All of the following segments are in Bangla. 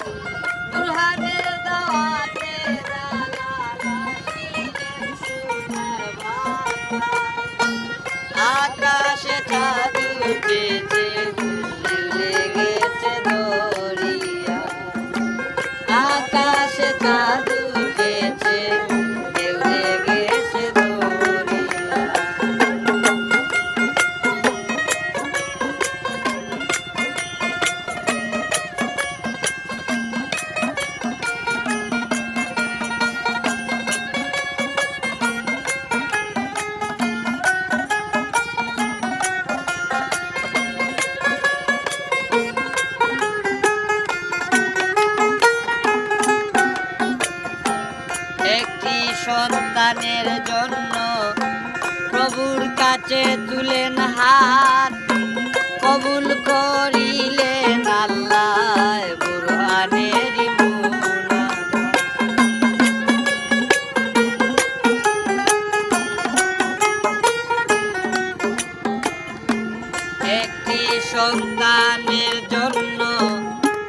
বুরহানের প্রভুর কাছে তুলেন হাত, কবুল করিলেন আল্লাহ একটি সন্তানের জন্য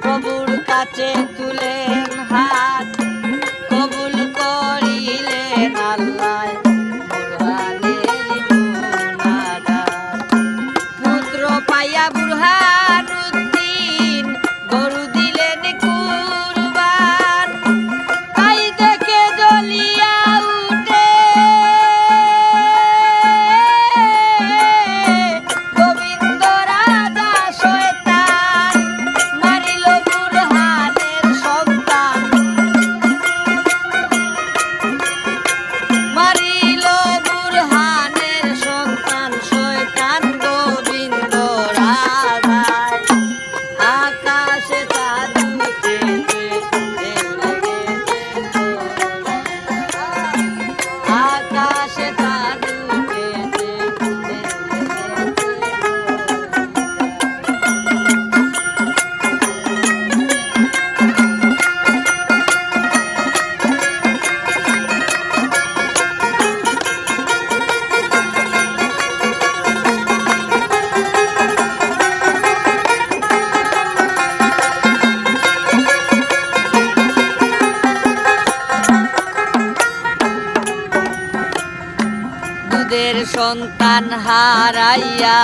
প্রভুর কাছে তুলেন হাত, কবুল করিলেন আল্লাহ সন্তান হারাইয়া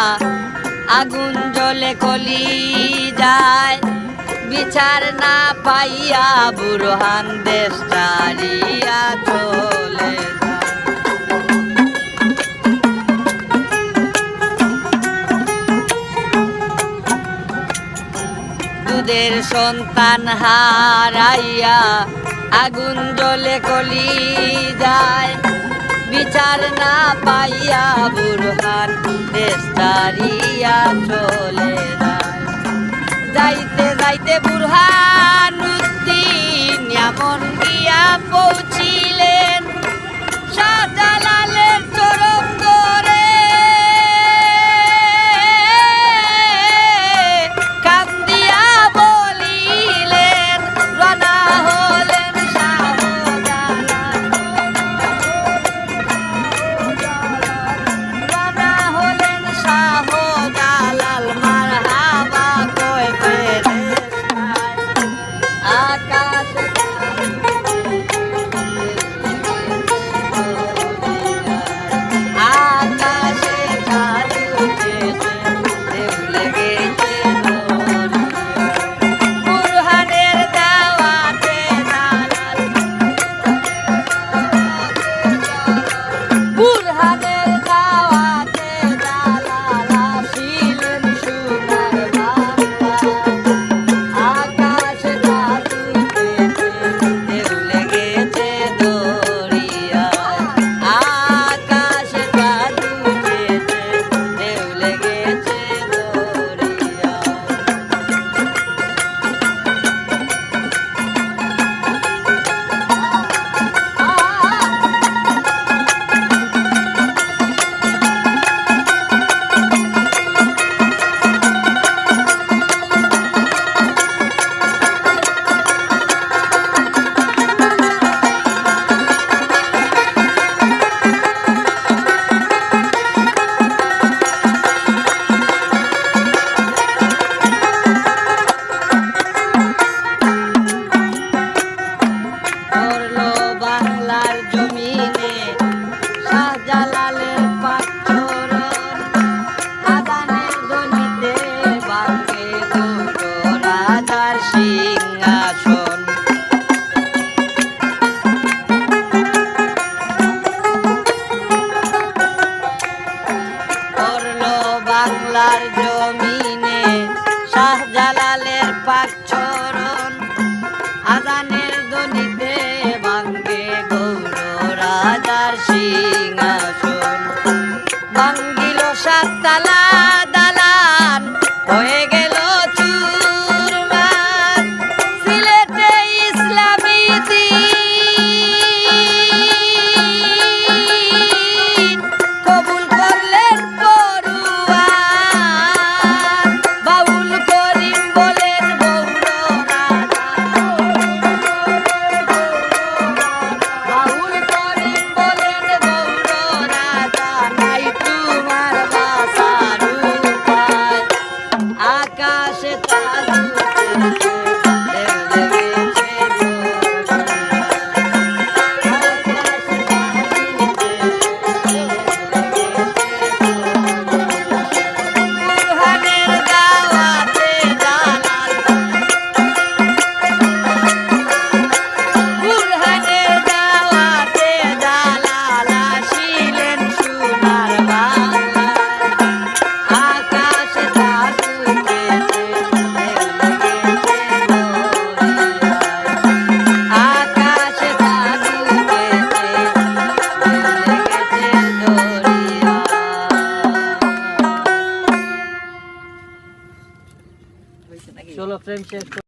আগুন জ্বলে কলি যায়। বিচার না পাইয়া বুরহান দেশ ছাড়িয়া চলে দুধের সন্তান হারাইয়া আগুন জ্বলে কলি যায়। পাইয়া ছাড়িয়া চলে যাইতে যাইতে বুরহান উদ্দিন এমন গিয়া পৌঁছিলেন, শাহজালালের চরম কান্দিয়া বলিলেন Rana Thank you. I've tried. Friends ಎಷ್ಟು